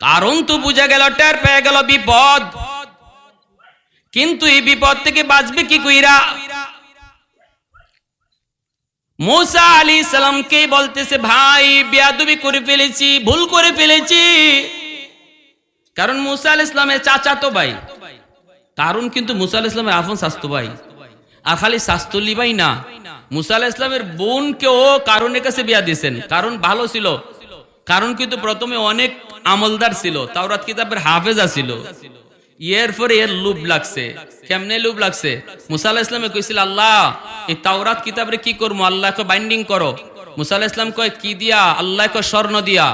কারণ তো বুঝে গেল, টের পেয়ে গেল বিপদ। কিন্তু এই বিপদ থেকে বাঁচবে কি কইরা? মুসা আলী সালামকে বলতেছে, ভাই, বিয়াদবি করে ফেলেছি, ভুল করে ফেলেছি। কারণ মুসা আল ইসলামের চাচা তো ভাই। কারণ কিন্তু মুসা আল ইসলামের আফন স্বাস্থ্য ভাই। আর খালি স্বাস্থ্যলি ভাই না। মুসা আল ইসলামের বোনকেও কারণের কাছে বিয়া দিয়েছেন। কারণ ভালো ছিল। কারণ কিন্তু প্রথমে অনেক আমলদার ছিল, তাওরাত কিতাবের হাফেজা ছিল। এর পরে এর লুপ লাগছে। কেমনে লুপ লাগছে? মুসা আল্লাহ ইসলামে কইছিল, আল্লাহ, এই তাওরাত কিতাবের কি করব? আল্লাহকে বাইন্ডিং করো। মুসা আল্লাহ ইসলাম কয়, কি দিয়া? আল্লাহকে স্বর্ণ দিয়া।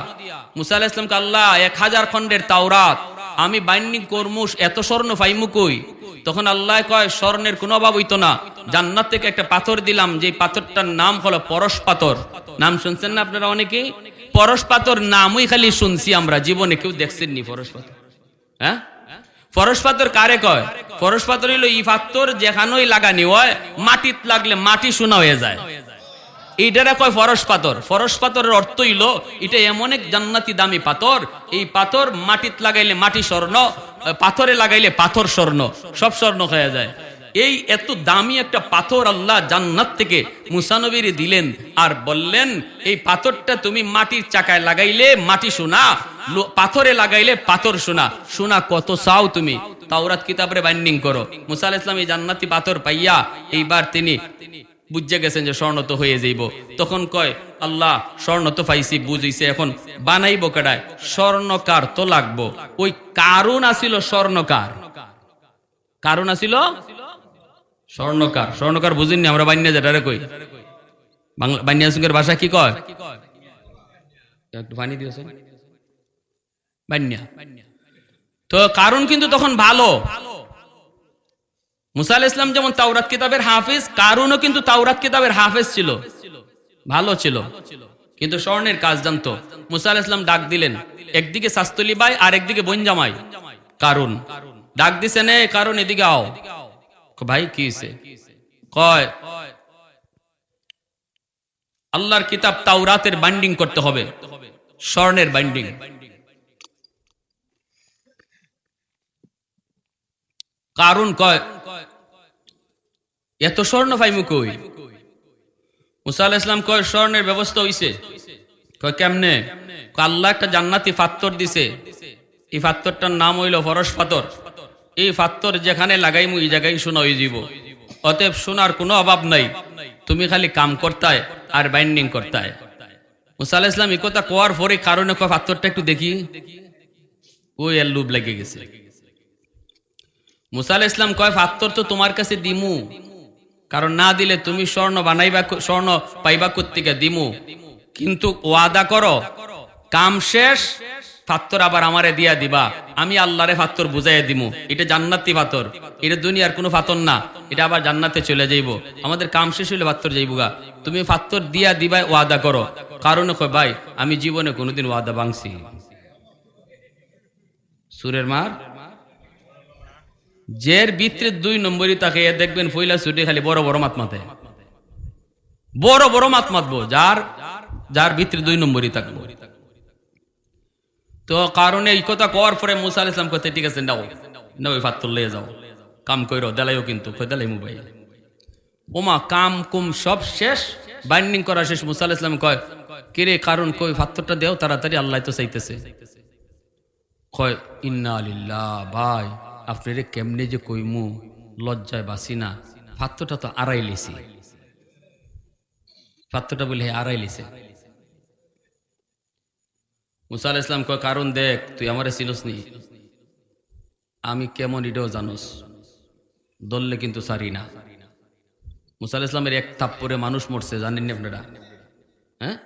মুসা আল্লাহ ইসলামকে আল্লাহ, এক হাজার খন্ডের তাওরাত, আমি বাইন্ডিং করমু, এত স্বর্ণ পাইমু তখন আল্লাহ কয়, স্বর্ণের কোনো অভাব হইতো না। জান্নাত থেকে একটা পাথর দিলাম যে পাথরটার নাম হলো পরশ পাথর। নাম শুনছেন না আপনারা অনেকেই? পরশ পাথর নামই খালি শুনছি আমরা, জীবনে কেউ দেখছেন নি পরশ পাথর হ্যাঁ? ফরস কারে কয়? ফরস পাথর হইল ই যেখানেই লাগানি হয় মাটিত লাগলে মাটি শোনা হয়ে যায়। এইটারে কয় ফরস পাথর ফরস পাথরের অর্থ হইল, এটা এমন এক জান্নাতি দামি পাথর, এই পাথর মাটিত লাগাইলে মাটি স্বর্ণ পাথরে লাগাইলে পাথর স্বর্ণ, সব স্বর্ণ হয়ে যায়। এই এত দামি একটা পাথর আল্লাহ জান্নাত থেকে মুসানবীরে দিলেন আর বললেন, এই পাথরটা তুমি মাটির চাকায় লাগাইলে মাটি শোনা পাথরে লাগাইলে পাথর সোনা। সোনা কত চাও তুমি? তাওরাত কিতাবরে বাইন্ডিং করো। মুসা ইসলাম এই জান্নাতি পাথর পাইয়া এইবার তিনি বুঝে গেছেন যে স্বর্ণ তো হয়ে যাইব। তখন কয়, আল্লাহ, স্বর্ণ তো পাইছি বুঝিছে এখন, বানাইব কেডায়? স্বর্ণকার তো লাগবো। ওই কারণ আসিল স্বর্ণকার। কারণ আসিল স্বর্ণকার স্বর্ণকার বুঝিনি আমরা বান্যা যেটারে কই? বাংলা, বান্যা সুখের ভাষা কি কয়? তো কারণ কিন্তু তখন ভালো। ইসলাম যেমন তাওরাত কিতাবের হাফেজ কারুনও কিন্তু তাওরাত কিতাবের হাফেজ ছিল। ভালো ছিল। কিন্তু স্বর্ণের কাজ জানতো। মুসা ইসলাম ডাক দিলেন, একদিকে শাস্তলি ভাই আর একদিকে বোন জামাই কারণ। ডাক দিছে নে, কারণ এদিকে আও। ভাই, কি আল্লাহর কিতাব তাওরাতের বাইন্ডিং করতে হবে, স্বর্ণের বাইন্ডিং কারণ কয়, এত স্বর্ণ পাইমু কই? মুসা ইসলাম কয়, স্বর্ণের ব্যবস্থা হইছে। কয়, কেমনে? আল্লাহ একটা জান্নাতি ফাত্তর দিছে। এই ফাত্তরটার নাম হইল ফরস পাথর। এই ফাত্তর যেখানে লাগাইমু, এই জায়গায় শোনা হয়ে যাব অতএব শোনার কোনো অভাব নাই। তুমি খালি কাম করতায় আর বাইন্ডিং করতায়। মুসা আলাহ ইসলাম কথা কোয়ার পরে কারণে কয়, ফাত্তরটা একটু দেখি। ওই এর লুব লেগে গেছে। মুসা আলাহ ইসলাম কয়, ফাত্তর তো তোমার কাছে দিমু। কারণ না দিলে তুমি স্বর্ণ বানাইবা স্বর্ণ পাইবা কোত্তিকে দিমু। কিন্তু ওয়াদা করো, কাম শেষ ফাত্তর আবার আমারে দিয়া দিবা। আমি আল্লাহরে ফাত্তর বুঝাইয়া দিমু। এটা জান্নাতি ফাতর এটা দুনিয়ার কোনো ফাতর না। এটা আবার জান্নাতে চলে যাইব। আমাদের কাম শেষ হইলে ফাত্তর যাইবুগা। তুমি ফাত্তর দিয়া দিবা ওয়াদা করো। কারণ কয় ভাই, আমি জীবনে কোনোদিন ওয়াদা ভাঙছি। সুরের মার? জের ভিতরে দুই নম্বরই তাকে দেখবেন ফইলা ছুটে খালি বড় বড় মাত মাতে। বড় বড় মাত মাতবো। যার যার ভিতরে দুই নম্বরই থাকব। তো কারণে এই কথা কওয়ার পরে মুসা আলাইহিস ইসলাম কথা ঠিক আছে নাও নাও ফাত্তর লয়ে যাও। কাম কইরো, দেলাইও কিন্তু দেলাই মোবাইল। ওমা, কাম কুম সব শেষ বাইন্ডিং করা শেষ। মুসা ইসলাম কয়, কিরে, কারণ কই ফাত্তরটা দেও, তাড়াতাড়ি আল্লাহ তো চাইতেছে। কয়, ইন্না আলিল্লাহ ভাই আপনারে কেমনে যে কইমু, লজ্জায় বাসি না। ফাত্তটা তো আড়াই লিছি। ফাত্তটা বলে হ্যাঁ আড়াই লিছে। মুসা আলাইহিস ইসলাম কয়, কারণ দেখ, তুই আমারে চিনস নি। আমি কেমন এটাও জানোস। দললে কিন্তু সারি না। মুসা আলাইহিস ইসলামের এক থাপ্পরে মানুষ মরছে জানেন নি আপনারা? হ্যাঁ?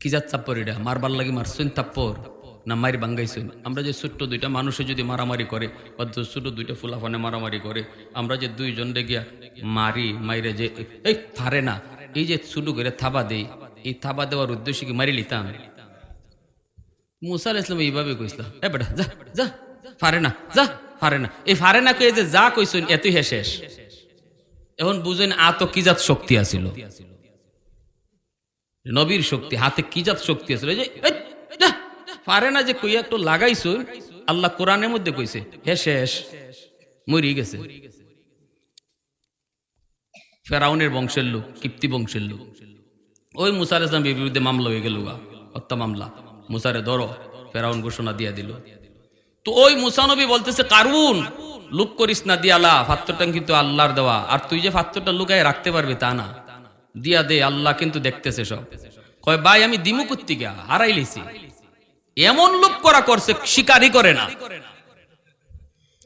কি যাত থাপ্পর এটা? মারবার লাগি মারছেন থাপ্পর না মারি বাঙ্গাইছেন? আমরা যে ছোট্ট দুইটা মানুষে যদি মারামারি করে বা দু- ছোট দুইটা ফুলাফানে মারামারি করে, আমরা যে দুইজন গিয়া মারি, মাইরে যে এই পারে না। এই যে শুরু করে থাবা দেই, এই থাবা দেওয়ার উদ্দেশ্যে কি মারি লিতাম? ইসলাম এইভাবে কইসলাম এ বেটা, যা যা পারে না যা পারে না এই পারে না কয়ে যে যা এতই হে শেষ। এখন বুঝেন আত কি জাত শক্তি আছিল? নবীর শক্তি, হাতে কি জাত শক্তি আছে এই যে না যে কইয়া একটু লাগাইছো আল্লাহ কোরআনের মধ্যে কইছে, হে শেষ, মরি গেছে। ফেরাউনের বংশের লোক, কিপ্তি বংশের লোক। ওই মুসার ইসলামের বিরুদ্ধে মামলা হয়ে গেল হত্যা মামলা। মুসারে ধরো, ফেরাউন ঘোষণা দিয়া দিল। তো ওই মুসানবী বলতেছে, কারুন, লুক করিস না দিয়ালা ফাত্তরটা কিন্তু আল্লাহর দেওয়া। আর তুই যে ফাত্তরটা লুকায় রাখতে পারবি তা না। দিয়া দে, আল্লাহ কিন্তু দেখতেছে সব। কয়, ভাই, আমি দিমু কুত্তিকা হারাই লিছি। এমন লোক করা করছে, শিকারই করে না।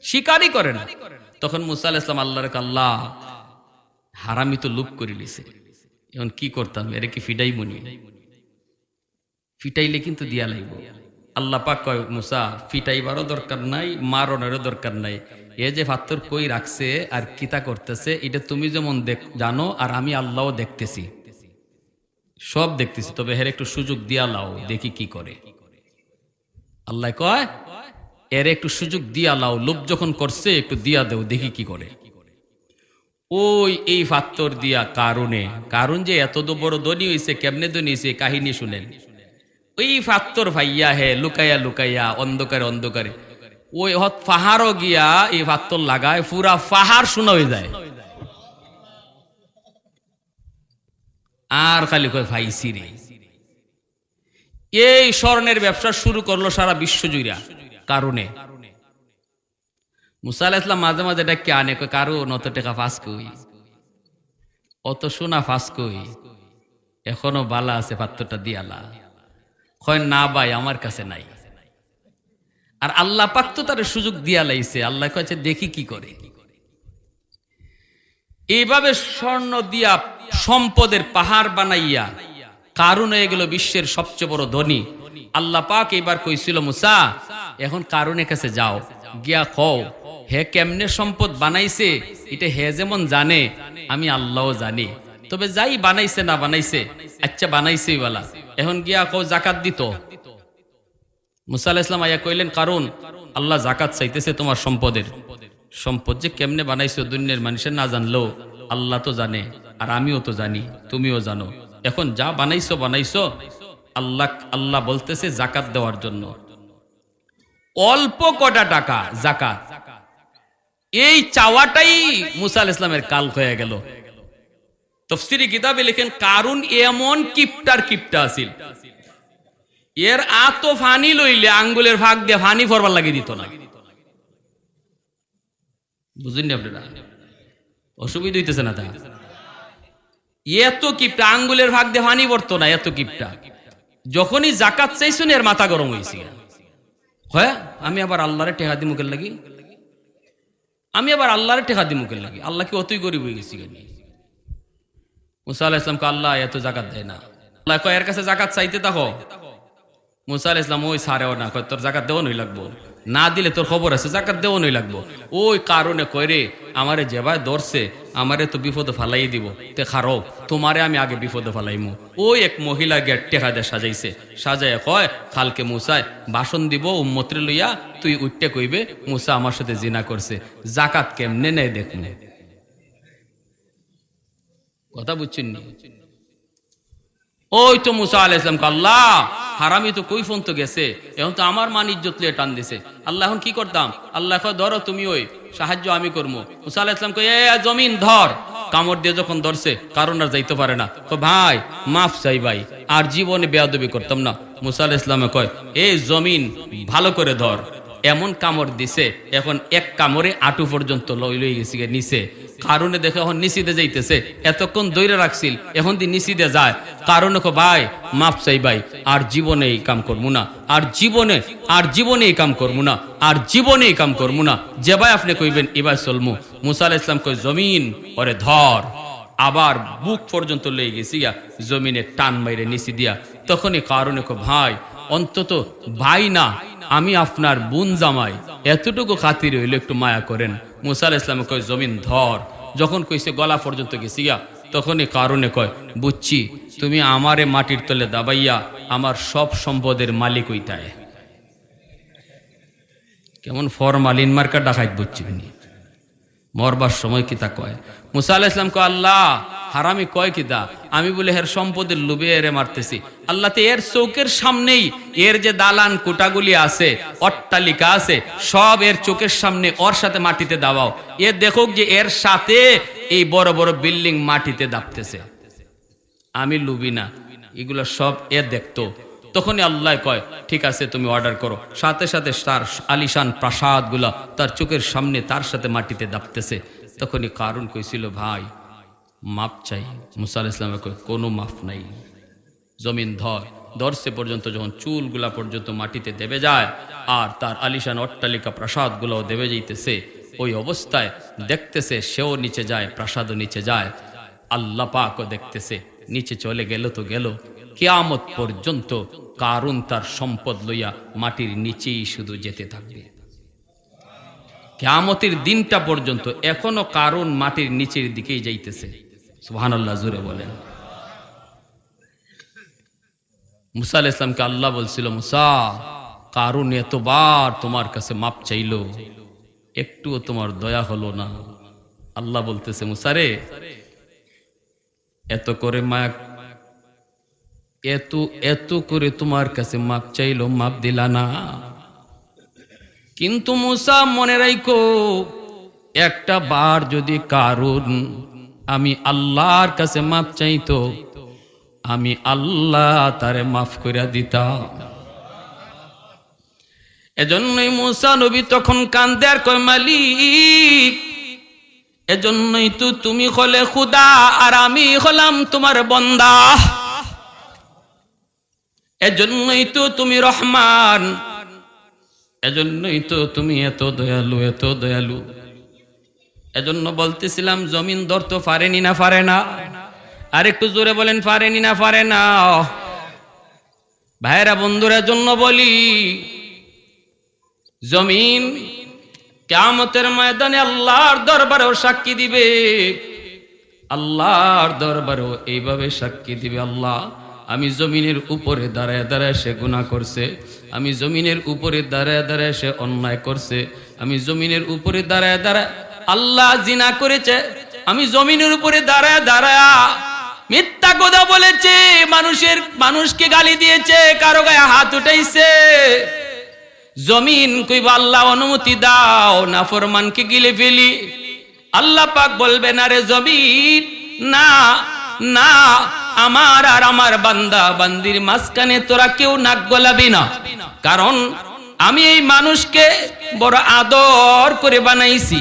শিকারই করে না। তখন মুসা আলাইহিস ইসলাম আল্লাহর আল্লাহ, হারামি তো লুপ করে লিছে। এখন কি করতাম? এর কি ফিডাই মনি ফিটাইলে কিন্তু দিয়া লাগবো আল্লাহ পাক কয়, মুসা, ফিটাইবারও দরকার নাই, মারনেরও দরকার নাই। এ যে পাথর কই রাখছে আর কিতা করতেছে, এটা তুমি যেমন দেখ জানো আর আমি আল্লাহও দেখতেছি। সব দেখতেছি, তবে হের একটু সুযোগ দিয়া লাও, দেখি কি করে। আল্লাহ কয়, এর একটু সুযোগ দিয়া লাও, লোভ যখন করছে, একটু দিয়া দেও, দেখি কি করে। ওই, এই ফাত্তর দিয়া কারণে, কারণ যে এত বড় ধনী হয়েছে কেমনে ধনী হয়েছে কাহিনী শুনেন। ওই ফাত্তর ভাইয়া হে, লুকাইয়া লুকাইয়া, অন্ধকারে অন্ধকারে। ওই হত পাহাড়ও গিয়া এই ফাত্তর লাগায়, পুরা পাহাড় শোনা হয়ে যায়। আর খালি কয় ভাইসি রে। এই স্বর্ণের ব্যবসা শুরু করল সারা বিশ্ব জুড়া কারণে। মুসা আলাহ ইসলাম মাঝে মাঝে ডাকে আনে, কয় কারণ অত টাকা ফাঁস কই? অত সোনা ফাঁস কই? এখনও বালা আছে পাত্রটা দিয়ালা কয়, না ভাই, আমার কাছে নাই। আর আল্লাহ পাক তো তার সুযোগ দিয়া লাইছে। আল্লাহ কাছে দেখি কি করে। এইভাবে স্বর্ণ দিয়া সম্পদের পাহাড় বানাইয়া কারণ হয়ে গেল বিশ্বের সবচেয়ে বড় ধনী। আল্লাহ পাক এবার কইছিল, মুসা, এখন কারণের কাছে যাও। গিয়া কও, হে কেমনে সম্পদ বানাইছে, এটা হে যেমন জানে, আমি আল্লাহও জানি। তবে যাই বানাইছে না বানাইছে আচ্ছা বানাইছে বলা। এখন গিয়া কও জাকাত দিত। মুসা ইসলাম আয়া কইলেন, কারণ আল্লাহ জাকাত চাইতেছে তোমার সম্পদের। সম্পদ যে কেমনে বানাইছো দুনিয়ার মানুষের না জানলো আল্লাহ তো জানে, আর আমিও তো জানি, তুমিও জানো। এখন যা বানাইছো বানাইছো, আল্লাহ আল্লাহ বলতেছে জাকাত দেওয়ার জন্য। অল্প কটা টাকা জাকাত এই চাওয়াটাই মুসা ইসলামের কাল হয়ে গেল। তফসিরি কিতাবে লেখেন কারণ এমন কিপটার কিপটা আছিল। এর আত ফানি লইলে আঙ্গুলের ভাগ দিয়ে ফানি ফরবার লাগিয়ে দিত না। বুঝলেন আপনারা? অসুবিধা হইতেছে না তা। এত কিপটা, আঙ্গুলের ভাগ দিয়ে ফানি পড়তো না, এত কিপটা। যখনই জাকাত চাইছুন, এর মাথা গরম হয়েছে হ্যাঁ আমি আবার আল্লাহরে টেকা দি মুখের লাগি। আমি আবার আল্লাহরে টেকা দি মুখের লাগি। আল্লাহ কি অতই গরিব হয়ে গেছি কেন মুসা আলাহ ইসলামকে আল্লাহ এত জাকাত দেয় না। আল্লাহ কয়, এর কাছে জাকাত চাইতে থাকো। মুসা আলাহ ইসলাম ওই সারেও না। কয়, তোর জাকাত দেওয়া নই লাগবো। না দিলে তোর খবর আছে, জাকাত দেওয়া নই লাগবো। ওই কারণে কয় রে, আমারে যেভাবে ধরছে, আমারে তো বিপদে ফালাই দিব। তে খারো, তোমারে আমি আগে বিপদে ফালাইমু। ওই এক মহিলা গেট টেকা দিয়ে সাজাইছে। সাজায় কয় খালকে মুসায় বাসন দিব, উম্মত্রে লইয়া তুই উঠতে কইবে, মুসা আমার সাথে জিনা করছে। জাকাত কেমনে নেয় দেখুন কথা বুঝছেন নি ওই তো মুসা আলাহ ইসলাম আল্লাহ, হারামি তো কই ফোন তো গেছে? এখন তো আমার মান ইজ্জত লিয়ে টান দিছে। আল্লাহ এখন কি করতাম? আল্লাহ ধরো তুমি ওই, সাহায্য আমি করব মুসা আলাহ ইসলাম কয়, এ জমিন ধর। কামড় দিয়ে যখন ধরছে, কারণ আর যাইতে পারে না। তো ভাই, মাফ চাই ভাই, আর জীবনে বেয়াদবি করতাম না। মুসা আলাহ ইসলামে কয় এই জমিন ভালো করে ধর। এমন কামড় দিছে, এখন এক কামড়ে আটু পর্যন্ত লই লই গেছি নিচে। কারণে দেখে এখন নিচিদে যাইতেছে, এতক্ষণ দৈরে রাখছিল, এখন দি নিচিদে যায়। কারণে ভাই মাপ চাই ভাই, আর জীবনে এই কাম করব না, আর জীবনে আর জীবনে এই কাম করব না, আর জীবনে এই কাম করব না। যে ভাই আপনি কইবেন এবার চলমু। মুসা ইসলাম কই জমিন, ওরে ধর। আবার বুক পর্যন্ত লই গেছি গা জমিনে টান মাইরে নিচি দিয়া। তখনই কারণে ভাই, অন্তত ভাই না আমি আপনার বোন জামাই। এতটুকু খাতির হইলে একটু মায়া করেন। মুসাল ইসলামে কয়, জমিন ধর। যখন কইছে, গলা পর্যন্ত গেছি গা। তখনই কারণে কয় বুঝছি তুমি আমারে মাটির তলে দাবাইয়া আমার সব সম্পদের মালিক হইতায়। কেমন ফরমালিন মার্কা ডাকাইত বুঝছি মরবার সময় কিতা কয়? মুসা ইসলাম কয়, আল্লাহ হারামি কয় কি দা? আমি বলে এর সম্পদের লোভে এরে মারতেছি। আল্লাহ এর চোখের সামনেই এর যে দালান কোটাগুলি আছে, অট্টালিকা আছে, সব এর চোখের সামনে ওর সাথে মাটিতে দাবাও এ দেখুক যে এর সাথে এই বড় বড় বিল্ডিং মাটিতে দাপতেছে। আমি লুবি না, এগুলো সব এ দেখতো। তখনই আল্লাহ কয়, ঠিক আছে, তুমি অর্ডার করো। সাথে সাথে তার আলিশান প্রাসাদ তার চোখের সামনে তার সাথে মাটিতে দাপতেছে। তখনই কারণ কইছিল, ভাই মাপ চাই। মুসা ইসলামের কোনো মাপ নাই। জমিন ধর। দর্শে পর্যন্ত যখন চুলগুলা পর্যন্ত মাটিতে দেবে যায়, আর তার আলিশান অট্টালিকা প্রাসাদ প্রাসাদগুলোও দেবে যাইতেছে, ওই অবস্থায় দেখতেছে সেও নিচে যায়, প্রাসাদও নিচে যায়। আল্লাহ পাকও দেখতেছে, নিচে চলে গেল তো গেল। কেয়ামত পর্যন্ত কারুন তার সম্পদ লইয়া মাটির নিচেই শুধু যেতে থাকবে। কেয়ামতের দিনটা পর্যন্ত এখনও কারুন মাটির নিচের দিকেই যাইতেছে। সুহান আল্লাহ জুড়ে বলেন। মুসা আল ইসলামকে আল্লাহ বলছিল, মুসা, কারুন এতবার তোমার কাছে মাপ চাইল? একটুও তোমার দয়া হলো না। আল্লাহ বলতেছে এত করে মায়া এত এত করে তোমার কাছে মাপ চাইলো, মাপ দিলা না। কিন্তু মুসা মনে রাইকো একটা বার যদি কারুন আমি আল্লাহর কাছে মাপ চাইতো, আমি আল্লাহ তারে মাফ করে দিতাম। এজন্যই মুসা নবী তখন কান্দে আর কয়, মালিক, এজন্যই তো তুমি হলে খুদা আর আমি হলাম তোমার বন্দা। এজন্যই তো তুমি রহমান, এজন্যই তো তুমি এত দয়ালু এত দয়ালু। এজন্য বলতেছিলাম, জমিন ধরতে পারেনি না পারে না। আর একটু জোরে বলেন পারেনি না পারে না। ভাইরা বন্ধুরা জন্য বলি, জমিন কেমতের ময়দানে আল্লাহর দরবারেও সাক্ষী দিবে। আল্লাহর দরবারেও এইভাবে সাক্ষী দিবে আল্লাহ। আমি জমিনের উপরে দাঁড়ায় দাঁড়ায় সে গুণা করছে। আমি জমিনের উপরে দাঁড়ায় দাঁড়ায় সে অন্যায় করছে। আমি জমিনের উপরে দাঁড়ায় দাঁড়ায় আল্লাহ জিনা করেছে। আমি জমিনের উপরে দাঁড়ায় দাঁড়ায় মিথ্যা কথা বলেছে, মানুষের, মানুষকে গালি দিয়েছে, কারও গায়ে হাত উঠাইছে। জমিন কইব, আল্লাহ, অনুমতি দাও না ফরমানকে গিলে ফেলি। আল্লাহ পাক বলবে না রে জমিন, না না, আমার আর আমার বান্দা, বান্দির মাঝখানে তোরা কেউ নাক গলাবি না। কারণ আমি এই মানুষকে বড় আদর করে বানাইছি।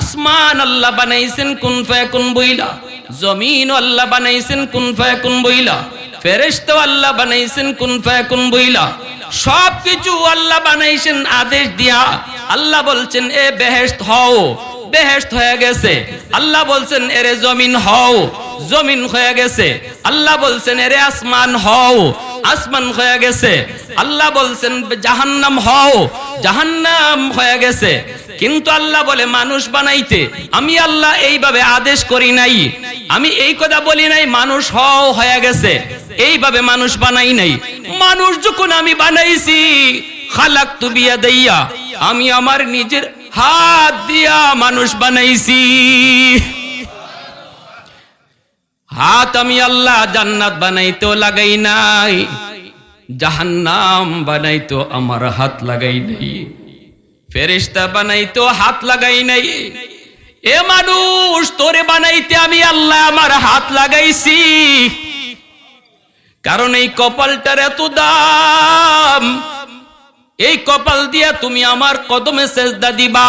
আসমান আল্লাহ বানাইছেন, কোন কোন বইলা? জমিন আল্লাহ বানাইছেন, কোন কোন বইলা? ফেরেশতা আল্লাহ বানাইছেন, কোন কোন বইলা? সবকিছু আল্লাহ বানাইছেন আদেশ দিয়া আল্লাহ বলছেন, এ বেহেশত হও, বেহেশত হয়ে গেছে। আল্লাহ বলছেন, এরে জমিন হও। জমিন হয়ে গেছে। আল্লাহ বলছেন, এরে আসমান হও। আসমান হয়ে গেছে। আল্লাহ বলছেন, জাহান্নাম হও। জাহান্নাম হয়ে গেছে। কিন্তু আল্লাহ বলে, মানুষ বানাইতে। আমি আল্লাহ এইভাবে আদেশ করি নাই। আমি এই কথা বলি নাই, মানুষ হও, হয়ে গেছে। এইভাবে মানুষ বানাই নাই। মানুষ যখন আমি বানাইছি খালাক তু বিয়া দইয়া আমি আমার নিজের হাত দিয়া মানুষ বানাইছি। হাত আমি আল্লাহ জান্নাত বানাইতেও লাগাই নাই, জাহান্নাম বানাইতো আমার হাত লাগাই নাই ফেরিস্তা বানাইতো হাত লাগাই নাই। এ মানুষ, তোরে বানাইতে আমি আল্লাহ আমার হাত লাগাইছি। কারণ এই কপালটার এত দাম, এই কপাল দিয়া তুমি আমার কদমে সেজদা দিবা।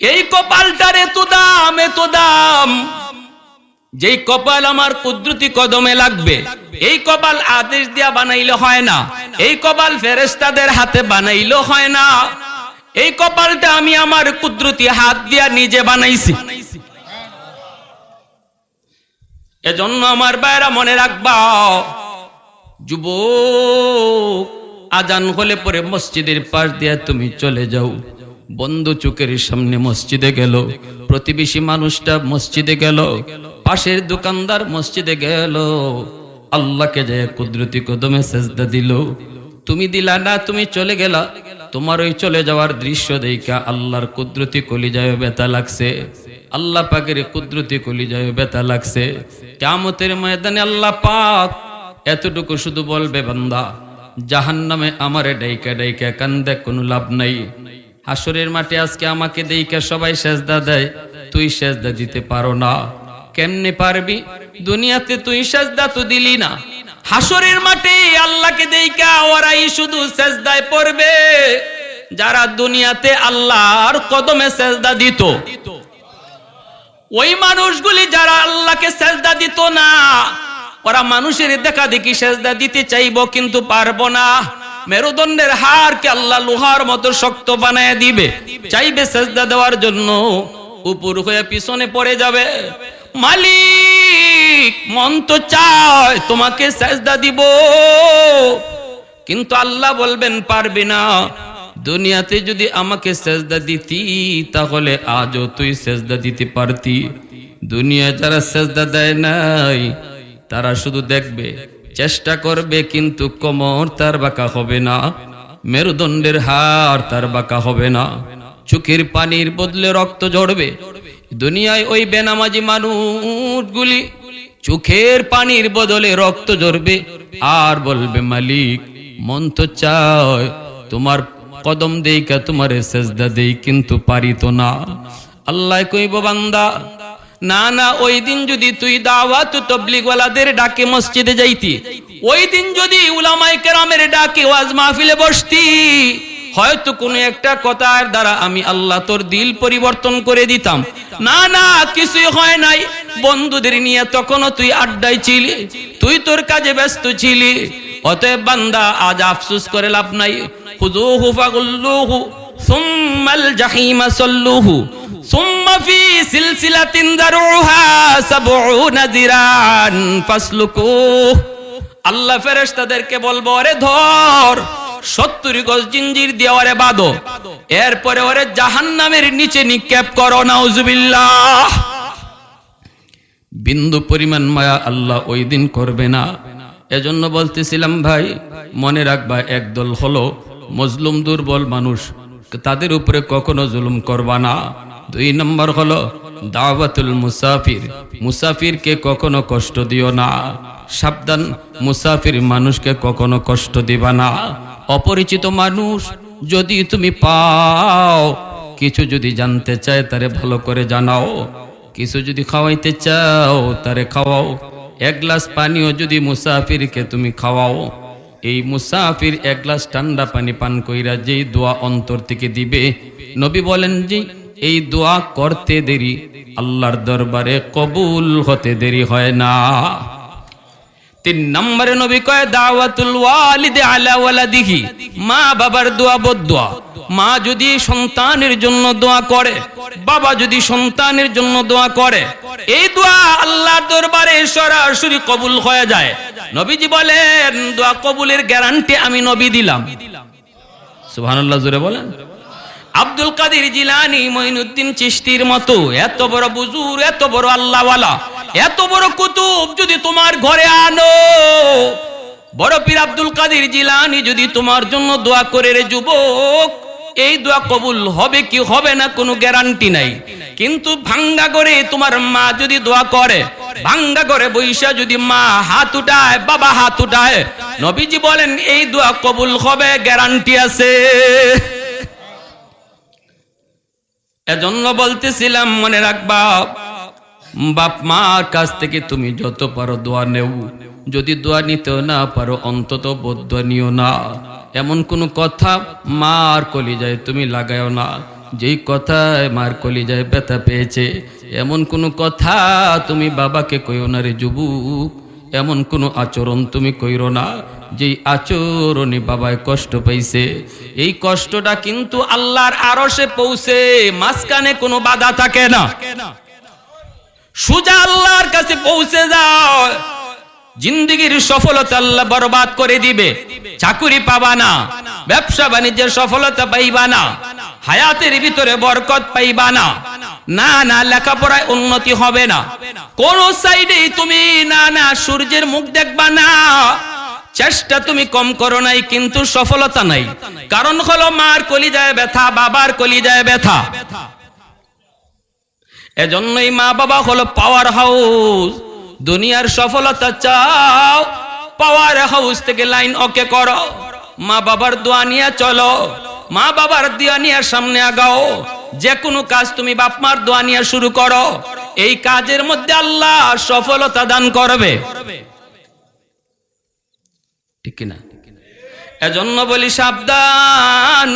এই কপালটার এত দাম এত দাম যেই কপাল আমার কুদরতি কদমে লাগবে, এই কপাল আদেশ দিয়া বানাইলে হয় না। এই কপাল ফেরেস্তাদের হাতে বানাইলে হয় না। এই কপালটা আমি আমার কুদরতি হাত দিয়া নিজে বানাইছি। এজন্য আমার বাইরা মনে রাখবা, যুবক, আজান হলে পরে মসজিদের পাশ দিয়ে তুমি চলে যাও। বন্ধু চোখের সামনে মসজিদে গেল। প্রতিবেশী মানুষটা মসজিদে গেল। পাশের দোকানদার মসজিদে গেল। আল্লাহকে যে কুদরতি কদমে সেজদা দিল। তুমি দিলা না, তুমি চলে গেলা। তোমার ওই চলে যাওয়ার দৃশ্য দেখা আল্লাহর কুদরতি কলিজায় ব্যথা লাগছে। আল্লাহ পাকের কুদরতি কলিজায় ব্যথা লাগছে। কামতের ময়দানে আল্লাহ পাক এতটুকু শুধু বলবে, বান্দা জাহান নামে আমারে ডাইকা ডাইকা কান্দে কোনো লাভ নাই। হাসরের মাঠে আজকে আমাকে দেইকা সবাই সেজদা দেয়। তুই সেজদা দিতে পারো না। কেমনে পারবি? দুনিয়াতে তুই সেজদা তো দিলি না। হাসরের মাঠে আল্লাহকে দেইকা ওরাই শুধু সেজদায় পড়বে। যারা দুনিয়াতে আল্লাহর কদমে সেজদা দিত। ওই মানুষগুলি যারা আল্লাহকে সেজদা দিত না, ওরা মানুষের দেখা দেখি সেজদা দিতে চাইব কিন্তু পারব না। মেরুদণ্ডের হারকে আল্লাহ লোহার মতো শক্ত বানায় দিবে। চাইবে সেজদা দেওয়ার জন্য। উপর হয়ে পিছনে পড়ে যাবে। মালিক, মন তো চায় তোমাকে সেজদা দিব। কিন্তু আল্লাহ বলবেন, পারবে না। দুনিয়াতে যদি আমাকে সেজদা দিতি, তাহলে আজও তুই সেজদা দিতে পারতি। দুনিয়া যারা সেজদা দেয় নাই, তারা শুধু দেখবে, চেষ্টা করবে, কিন্তু কোমর তার বাঁকা হবে না। মেরুদণ্ডের হার তার বাঁকা হবে না। চোখের পানির বদলে রক্ত ঝরবে। দুনিয়ায় ওই বেনামাজি মানুষগুলি চোখের পানির বদলে রক্ত ঝরবে। আর বলবে, মালিক, মন তো চায় তোমার কদম দেইকা, তোমার সেজদা দেই, কিন্তু পারি তো না। আল্লাহ কইব, বান্দা, না না, ওই দিন যদি তুই দাওয়াত তবলিগওয়ালাদের ডাকে মসজিদে যাইতি, ওই দিন যদি উলামায়ে কেরামের ডাকে ওয়াজ মাহফিলে বসতি হয়তো কোনো একটা কথার দ্বারা আমি আল্লাহ তোর দিল পরিবর্তন করে দিতাম। না না, কিছুই হয় নাই। বন্ধুদের নিয়ে তখনও তুই আড্ডায় ছিলি। তুই তোর কাজে ব্যস্ত ছিলি। অতএব বান্দা, আজ আফসুস করে লাভ নাই। খুযুহু ফাগুল্লুহু, সুম্মাল জাহিমা সাল্লুহু, সুম্মা ফি সিলসিলাতিন আল্লাহ ফেরেশতাদেরকে বলব আরে ধর সত্তর গজ জিঞ্জির দিয়ে ওরে বাঁধো। এরপরে ওরে জাহান্নামের নিচে নিক্ষেপ করো, নাউজুবিল্লাহ। বিন্দু পরিমাণ মায়া আল্লাহ ওই দিন করবে না। এজন্য বলতেছিলাম, ভাই, মনে রাখবা, একদল হলো মজলুম, দুর্বল মানুষ। তাদের উপরে কখনো জুলুম করবা না। দুই নম্বর হলো দাওয়াতুল মুসাফির। মুসাফিরকে কখনো কষ্ট দিও না। সাবধান, মুসাফির মানুষকে কখনো কষ্ট দিবা না। অপরিচিত মানুষ যদি তুমি পাও, কিছু যদি জানতে চায় তারে ভালো করে জানাও। কিছু যদি খাওয়াইতে চাও তারে খাওয়াও। এক গ্লাস পানিও যদি মুসাফিরকে তুমি খাওয়াও। এই মুসাফির এক গ্লাস ঠান্ডা পানি পান কইরা যেই দোয়া অন্তর থেকে দিবে, নবী বলেন যে, এই দোয়া করতে দেরি, আল্লাহর দরবারে কবুল হতে দেরি হয় না। তিন নম্বরে নবী কয়, দাওয়াতুল ওয়ালিদে আলা ওয়ালাদিহি, মা বাবার দোয়া বদুয়া মা যদি সন্তানের জন্য দোয়া করে, বাবা যদি সন্তানের জন্য দোয়া করে, এই দোয়া আল্লাহর দরবারে সরাসরি কবুল হয়ে যায়। নবীজি বলেন, দোয়া কবুলের গ্যারান্টি আমি নবী দিলাম। সুবহানাল্লাহ, জোরে বলেন। আব্দুল কাদের জিলানি মঈনুদ্দিন চিশতির মতো, এত বড় বুজুর, এত বড় আল্লাহওয়ালা। এত বড় কুতুব যদি তোমার ঘরে আনো। বড় পীর আব্দুল কাদের জিলানি যদি তোমার জন্য দোয়া করে রে যুবক, এই দোয়া কবুল হবে কি হবে না কোনো গ্যারান্টি নাই। কিন্তু ভাঙ্গা করে তোমার মা যদি দোয়া করে, ভাঙ্গা করে বৈশা যদি মা হাত উঠায়, বাবা হাত উঠায়, নবীজি বলেন, এই দোয়া কবুল হবে, গ্যারান্টি আছে। এজন্য বলতেছিলাম, মনে রাখবা বাপ মার কাছ থেকে তুমি যত পারো দোয়া নেও। যদি দোয়া নিতেও না পারো, অন্তত বদ্ধ নিও না। এমন কোনো কথা মার কলিজায় তুমি লাগাও না। যেই কথায় মার কলিজায় ব্যথা পেয়েছে, এমন কোনো কথা তুমি বাবাকে কইও না রে যুবক। এমন কোনো আচরণ তুমি কইরো না, যেই আচরণে বাবায় কষ্ট পাইছে। এই কষ্টটা কিন্তু আল্লাহর আরশে পৌঁছে, মাঝখানে কোনো বাধা থাকে না। সুজা আল্লাহর কাছে পৌঁছে যাও। জিন্দগির সফলতা আল্লাহ বরবাদ করে দিবে। চাকুরি পাবা না। ব্যবসা বাণিজ্যের সফলতা পাইবা না। হায়াতের ভিতরে বরকত পাইবা না। না না, লেখাপড়ায় উন্নতি হবে না। কোন সাইডে তুমি না না, সূর্যের মুখ দেখবা না। চেষ্টা তুমি কম করো নাই, কিন্তু সফলতা নাই। কারণ হলো মার কলিজায় ব্যথা, বাবার কলিজায় ব্যথা। এজন্যই মা বাবা হলো পাওয়ার হাউস দুনিয়ার সফলতা চাও পাওয়ার হাউস থেকে লাইন ওকে করো। মা বাবার দোয়া নিয়ে চলো, মা বাবার দোয়া নিয়ে সামনে আগাও। যে কোনো কাজ তুমি বাপ মার দোয়া নিয়ে শুরু করো। এই কাজের মধ্যে আল্লাহ সফলতা দান করবে। ঠিক কিনা? এজন্য বলি সাবধান।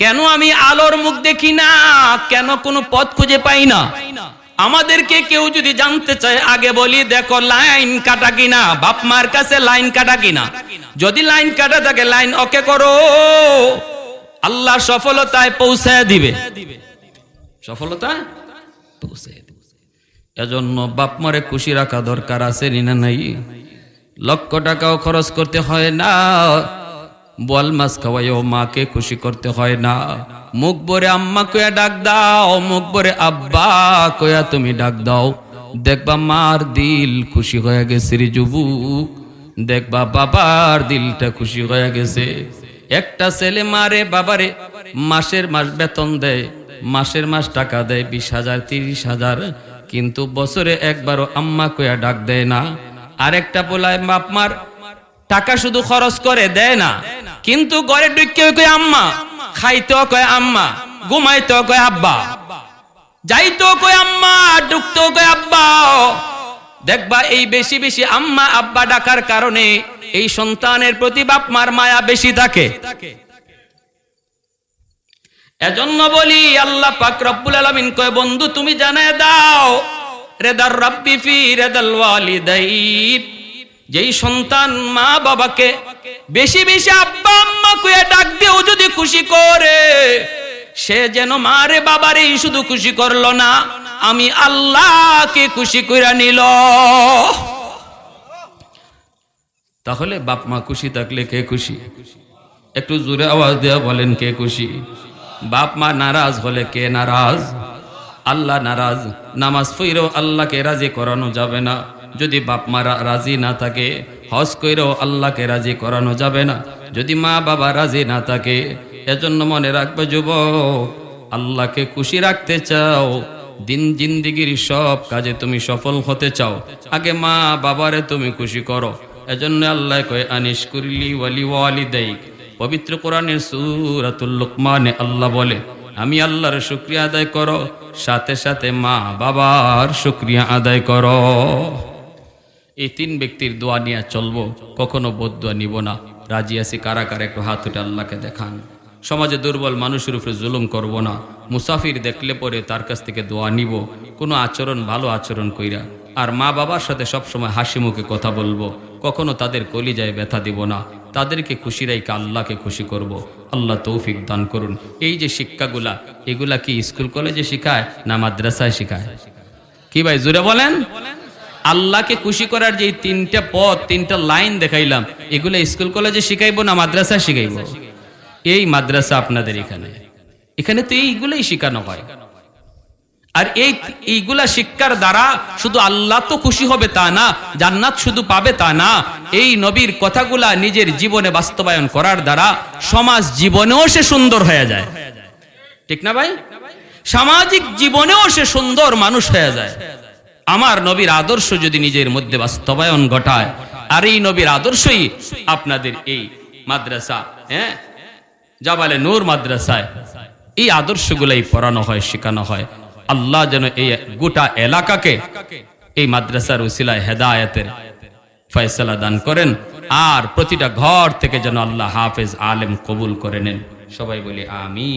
কেন আমি আলোর মুখ দেখি না? কেন কোনো পথ খুঁজে পাই না? আমাদেরকে কেউ যদি জানতে চায়, আগে বলি, দেখো, লাইন কাটা কিনা? বাপ মার কাছে লাইন কাটা কিনা? যদি লাইন কাটা থাকে, লাইন ওকে করো। আল্লাহ সফলতায় পৌঁছায় দিবে। সফলতায় পৌঁছায় এজন্য বাপ মারে খুশি রাখা দরকার আছে না নাই? লক্ষ টাকাও খরচ করতে হয় না। বল মাছ খাওয়াইও মাকে খুশি করতে হয় না। মুখ ভরে আম্মা কয়া ডাক দাও, মুখ ভরে আব্বা কয়া তুমি ডাক দাও। দেখবা মার দিল খুশি হয়ে গেছে রে যুবক। দেখবা বাবার দিলটা খুশি হয়ে গেছে। একটা ছেলে মারে, বাবারে মাসের মাস বেতন দেয়, মাসের মাস টাকা দেয় বিশ হাজার, তিরিশ হাজার। কিন্তু বছরে একবারও আম্মা কয়া ডাক দেয় না। আরেকটা পোলায় বাপ মার টাকা শুধু খরচ করে, দেয় না। কিন্তু ঘরে ঢুকে কয় আম্মা, খাইতেও কয় আম্মা, ঘুমাইতেও কয় আব্বা যাইতো কয় আম্মা, ঢুকতেও কয় আব্বা। দেখবা এই বেশি বেশি আম্মা, আব্বা ডাকার কারণে এই সন্তানের প্রতি বাপ মার মায়া বেশি থাকে। এজন্য বলি, আল্লাহ পাক রব্বুল আলামিন কয়, বন্ধু, তুমি জানায় দাও, রেদার রাব্বি ফি রেদাল ওয়ালিদাইন। যেই সন্তান মা বাবাকে বেশি বেশি আব্বা আম্মা কুয়ে ডাক দিয়েও যদি খুশি করে, সে যেন মারে বাবারে শুধু খুশি করল না, আমি আল্লাহকে খুশি কইরা নিল। তাহলে বাপ মা খুশি থাকলে কে খুশি? একটু জোরে আওয়াজ দেওয়া বলেন কে খুশি? বাপ মা নারাজ হলে কে নারাজ? আল্লাহ নারাজ, নামাজ পইরেও আল্লাহকে রাজি করানো যাবে না। যদি বাপ মা রাজি না থাকে, হজ কইরেও আল্লাহকে রাজি করানো যাবে না। যদি মা বাবা রাজি না থাকে, এজন্য মনে রাখবে যুব আল্লাহকে খুশি রাখতে চাও। দিন জিন্দিগির সব কাজে তুমি সফল হতে চাও। আগে মা বাবারে তুমি খুশি করো। এজন্য আল্লাহ কয়ে আনিস কুরলি ওয়ালি ওয়ালি দেই পবিত্র কোরআনের সুরাতুল লুকমানে আল্লাহ বলে, আমি আল্লাহর শুক্রিয়া আদায় করো, সাথে সাথে মা বাবার শুক্রিয়া আদায় করো। এই তিন ব্যক্তির দোয়া নিয়ে চলবো, কখনো বদুয়া নিব না। রাজি আছি কারা কারা একটু হাত উঠে আল্লাহকে দেখান। সমাজে দুর্বল মানুষের উপরে জুলুম করব না। মুসাফির দেখলে পরে তার কাছ থেকে দোয়া নিব। কোনো আচরণ ভালো আচরণ কইরা। আর মা বাবার সাথে সবসময় হাসি মুখে কথা বলব। কখনো তাদের কলিজায় ব্যথা দিব না। তাদেরকে খুশি রাইকে আল্লাহকে খুশি করব। আল্লাহ তৌফিক দান করুন। এই যে শিক্ষাগুলা, এগুলা কি স্কুল কলেজে শিখায় না মাদ্রাসায় শিখায়? কি ভাই জুড়ে বলেন? আল্লাহকে খুশি করার যে তিনটা পথ, তিনটা লাইন দেখাইলাম, এগুলো স্কুল কলেজে শিখাইবো না মাদ্রাসা শিখাইবো? এই মাদ্রাসা আপনাদের এখানে। এখানে তো এইগুলোই শেখানো হয়। আর এই এইগুলা শিক্ষার দ্বারা শুধু আল্লাহ তো খুশি হবে তা না, জান্নাত শুধু পাবে তা না, এই নবীর কথাগুলা নিজের জীবনে বাস্তবায়ন করার দ্বারা সমাজ জীবনেও সে সুন্দর হয়ে যায়। ঠিক না ভাই? সামাজিক জীবনেও সে সুন্দর মানুষ হয়ে যায়। আমার নবীর আদর্শ যদি নিজের মধ্যে বাস্তবায়ন ঘটায়, আর এই নবীর আদর্শই আপনাদের এই মাদ্রাসা হ্যাঁ? জাবালে নূর মাদ্রাসায় এই আদর্শগুলাই পড়ানো হয়, শেখানো হয়। আল্লাহ যেন এই গোটা এলাকাকে এই মাদ্রাসার উসিলায় হেদায়তের ফয়সালা দান করেন, আর প্রতিটা ঘর থেকে যেন আল্লাহ হাফেজ আলেম কবুল করে নেন। সবাই বলি আমি